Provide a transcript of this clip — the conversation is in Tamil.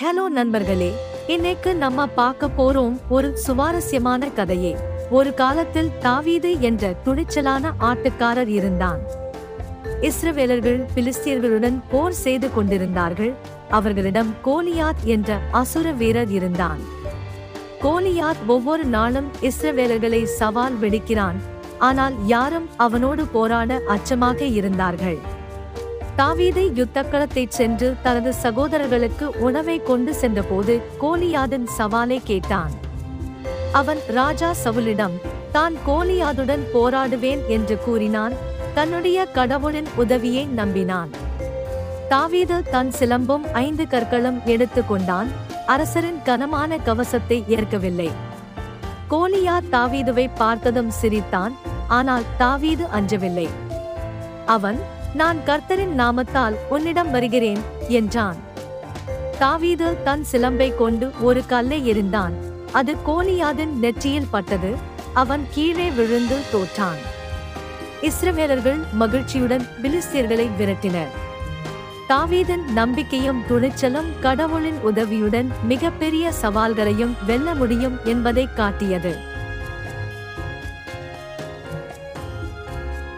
ஹலோ நண்பர்களே இன்னைக்கு நம்ம பார்க்க போறோம் ஒரு சுவாரஸ்யமான கதையே. ஒரு காலத்தில் தாவீது என்ற துணிச்சலான ஆட்டுக்காரர் இருந்தான். இஸ்ரவேலர்கள் பிலிஸ்தியர்களுடன் போர் செய்து கொண்டிருந்தார்கள். அவர்களிடம் கோலியாத் என்ற அசுர வீரர் இருந்தான். கோலியாத் ஒவ்வொரு நாளும் இஸ்ரவேலர்களை சவால் வெடிக்கிறான். ஆனால் யாரும் அவனோடு போராட அச்சமாக இருந்தார்கள். தாவீது யுத்தக்களத்தைச் சென்று தனது சகோதரர்களுக்கு உணவை கொண்டு சென்றபோது கோலியாதின் சவாலை கேட்டான். அவன் ராஜா சவுலிடம் தான் கோலியாதுடன் போராடுவேன் என்று கூறினான். தன்னுடைய கடவுளின் உதவியை நம்பினான். தாவீது தன் சிலம்பும் ஐந்து கற்களும் எடுத்துக் கொண்டான். அரசரின் கனமான கவசத்தை ஏற்கவில்லை. கோலியா தாவீதுவை பார்த்ததும் சிரித்தான். ஆனால் தாவீது அஞ்சவில்லை. அவன் நான் கர்த்தரின் நாமத்தால் உன்னிடம் வருகிறேன் என்றான். தாவீது தன் சிலம்பை கொண்டு ஒரு கல்லை எறிந்தான். அது கோலியாதின் நெற்றியில் பட்டது. அவன் கீழே விழுந்து தோற்றான். இஸ்ரவேலர்கள் மகிழ்ச்சியுடன் பிலிஸ்தியர்களை விரட்டினர். தாவீதன் நம்பிக்கையும் துணிச்சலும் கடவுளின் உதவியுடன் மிகப்பெரிய சவால்களையும் வெல்ல முடியும் என்பதை காட்டியது.